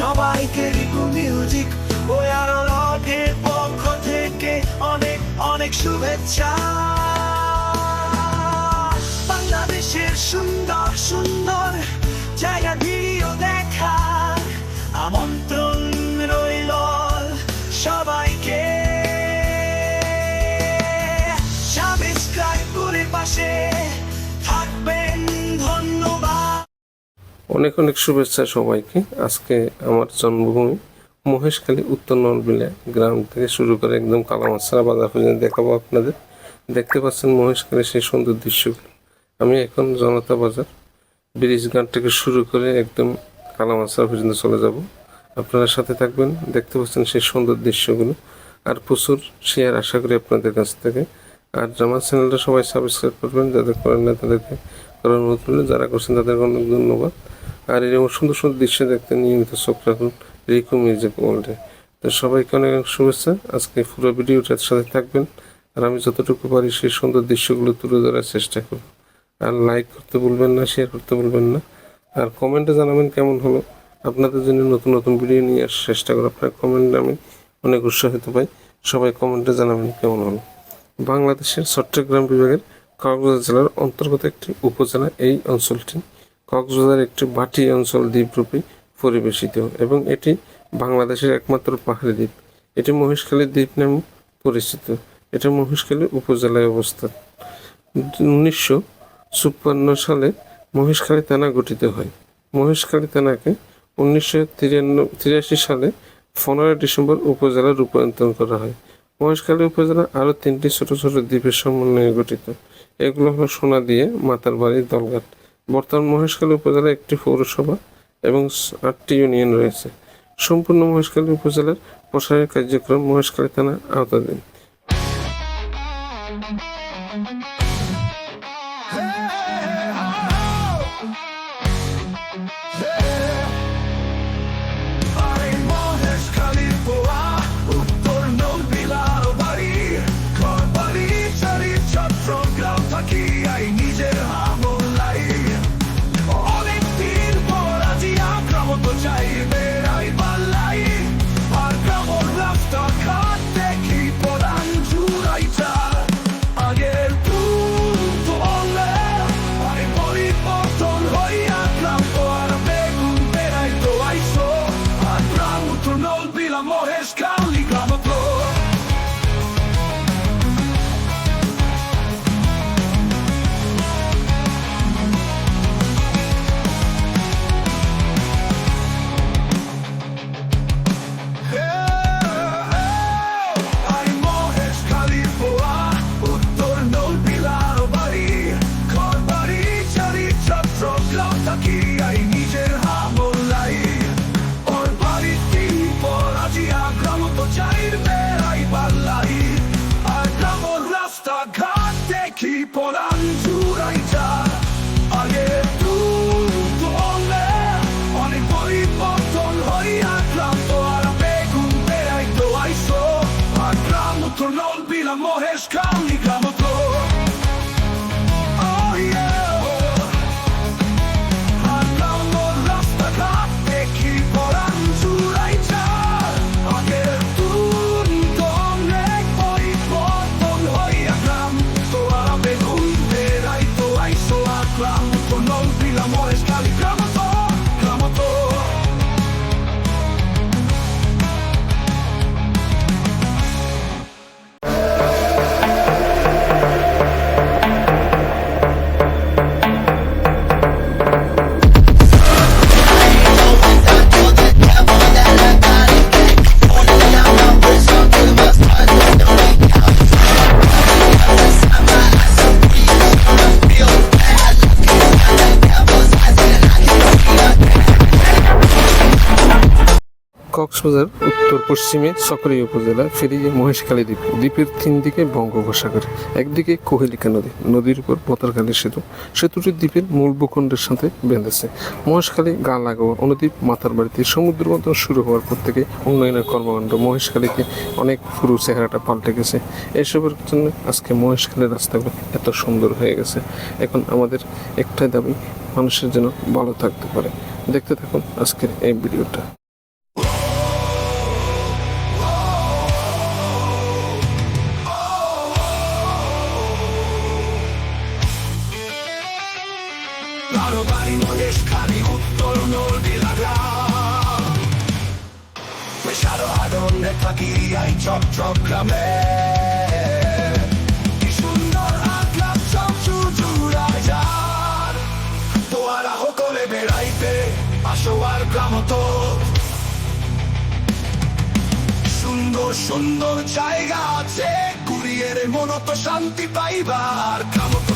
সবাইকে রিকু মিউজিক। ও আরোহের পক্ষ থেকে অনেক অনেক শুভেচ্ছা। বাংলাদেশের সুন্দর সুন্দর জায়গা ভিডিও দেখার আমন্ত্রণ রইল সবাইকে অনেক অনেক শুভেচ্ছা সবাইকে। আজকে আমার জন্মভূমি মহেশখালী উত্তর নলবিলা গ্রাম থেকে শুরু করে একদম কালামাছড়া বাজার পর্যন্ত দেখাবো আপনাদের। দেখতে পাচ্ছেন মহেশখালী সেই সুন্দর দৃশ্যগুলো। আমি এখন জনতা বাজার, ব্রিজ ঘাট থেকে শুরু করে একদম কালামাছড়া পর্যন্ত চলে যাব। আপনারা সাথে থাকবেন, দেখতে পাচ্ছেন সেই সুন্দর দৃশ্যগুলো। আর প্রচুর শেয়ার আশা করি আপনাদের কাছ থেকে। আর আমার চ্যানেলটা সবাই সাবস্ক্রাইব করবেন যাদের করেন না তাদেরকে করলে যারা করছেন তাদেরকে অনেক ধন্যবাদ। আর এরকম সুন্দর সুন্দর দৃশ্য দেখতে নিয়মিত চোখ রাখুন রিকো মিউজিক ওয়ার্ল্ডে তো সবাইকে অনেক অনেক শুভেচ্ছা। আজকে পুরো ভিডিওটার সাথে থাকবেন আর আমি যতটুকু পারি সেই সুন্দর দৃশ্যগুলো তুলে ধরার চেষ্টা করব। আর লাইক করতে ভুলবেন না শেয়ার করতে ভুলবেন না। আর কমেন্টে জানাবেন কেমন হলো। আপনাদের জন্য নতুন নতুন ভিডিও নিয়ে আসার চেষ্টা করব। আপনার কমেন্টে আমি অনেক উৎসাহিত পাই। সবাই কমেন্টে জানাবেন কেমন হলো। বাংলাদেশের চট্টগ্রাম বিভাগের কক্সবাজার জেলার অন্তর্গত একটি উপজেলা এই অঞ্চলটি। কক্সবাজার একটি বাটি অঞ্চল দ্বীপরূপে পরিবেশিত এবং এটি বাংলাদেশের একমাত্র পাহাড়ি দ্বীপ। এটি মহেশখালী দ্বীপ নামে পরিচিত। এটা মহেশখালী উপজেলায় অবস্থান উনিশশো চুপ্পান্ন সালে মহেশখালী থানা গঠিত হয়। মহেশখালী থানাকে উনিশশো তিরাশি সালে পনেরোই ডিসেম্বর উপজেলা রূপান্তর করা হয়। মহেশখালী উপজেলা আরও তিনটি ছোট ছোট দ্বীপের সমন্বয়ে গঠিত। এগুলো হলো সোনা দিয়ে মাতার বাড়ি, দলঘাট। বর্তমান মহেশখালী উপজেলা একটি পৌরসভা এবং আটটি ইউনিয়ন রয়েছে। সম্পূর্ণ মহেশখালী উপজেলার প্রসারের কার্যক্রম মহেশখালী থানা আওতাধীন। আরে কক্সবাজার উত্তর পশ্চিমে সকরিয়া উপজেলা, ফেরিয়ে মহেশখালী দ্বীপ। দ্বীপের তিন দিকে বঙ্গোপসাগর, একদিকে কোহেলিকা নদী। নদীর উপর পতারখালী সেতু। সেতুটি দ্বীপের মূল ভূখণ্ডের সাথে বেঁধেছে। মহেশখালী গা লাগোয়া অনুদ্বীপ, মাথার বাড়িতে সমুদ্র মন্থন শুরু হওয়ার পর থেকে উন্নয়নের কর্মকাণ্ড মহেশখালীকে অনেক পুরো চেহারাটা পাল্টে গেছে। এসবের জন্য আজকে মহেশখালীর রাস্তাগুলো এত সুন্দর হয়ে গেছে। এখন আমাদের একটাই দাবি, মানুষের যেন ভালো থাকতে পারে। দেখতে থাকুন আজকের এই ভিডিওটা। Słyszano adonne taki jaj czop czop klamę I sunder a klap czop czujura jar To ara hokole a Asho ar klamoto সুন্দর সুন্দর জায়গা আছে কুরিয়ারে মনত শান্তি পাইবার কামত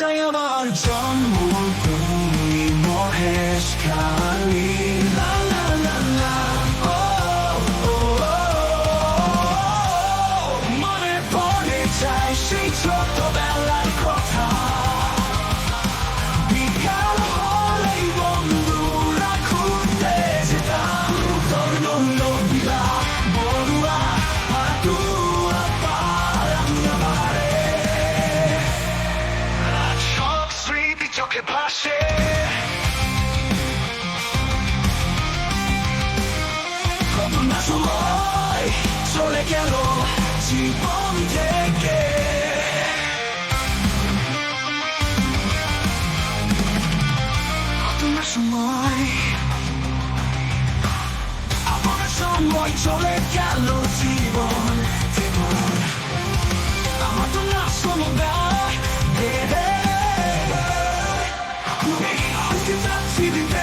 একটাই আমার জন্মভূমি মহেশ কালী চোখে ভাসে না সময় চলে গেল জীবন থেকে সময় আমার সময় চলে গেল জীবন see the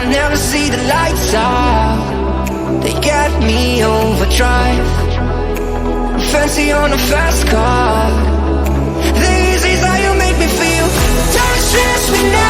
I never see the lights out. They get me overdrive. Fancy on a fast car. These easy's how you make me feel. Don't stress me now.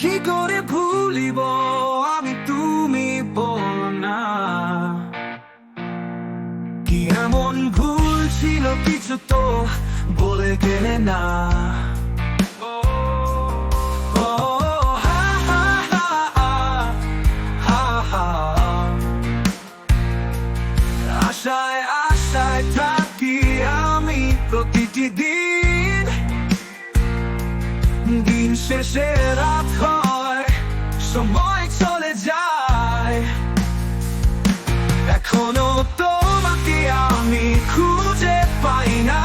কি করে ভুলিব? আমি তুমি না কি এমন ভুল ছিল কিছু তো বলে গেলে না। আশায় আশায় থাকি আমি প্রতিটি দিন। দিন শেষে রাত সময় চলে যায় এখনও তোমাকে আমি খুঁজে পাই না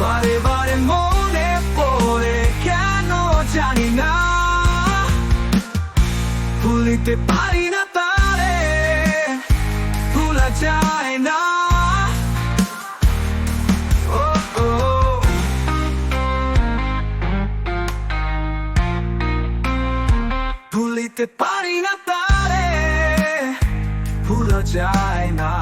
বারে বারে মনে পড়ে কেন জানি না ভুলিতে পারি ভুলিতে পারি না তারে ভুলা যায় না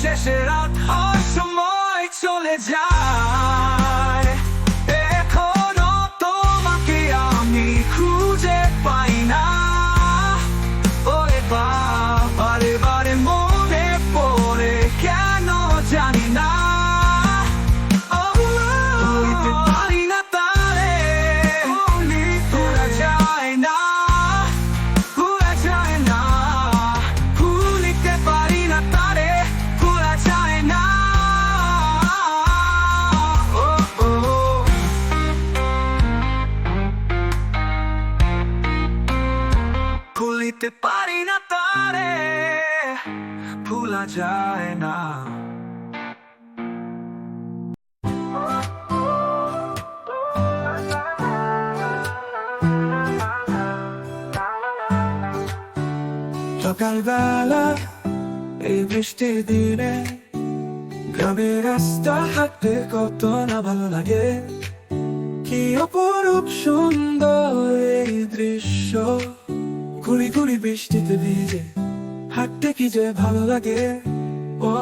Se será a sua morte, সকালবেলা এই বৃষ্টির দিনে গ্রামের রাস্তা হাঁটতে কত না ভালো লাগে কি অপরূপ সুন্দর এই দৃশ্য ঘুরি ঘুরি বৃষ্টিতে ভিজে হাঁটতে কি যে ভালো লাগে ও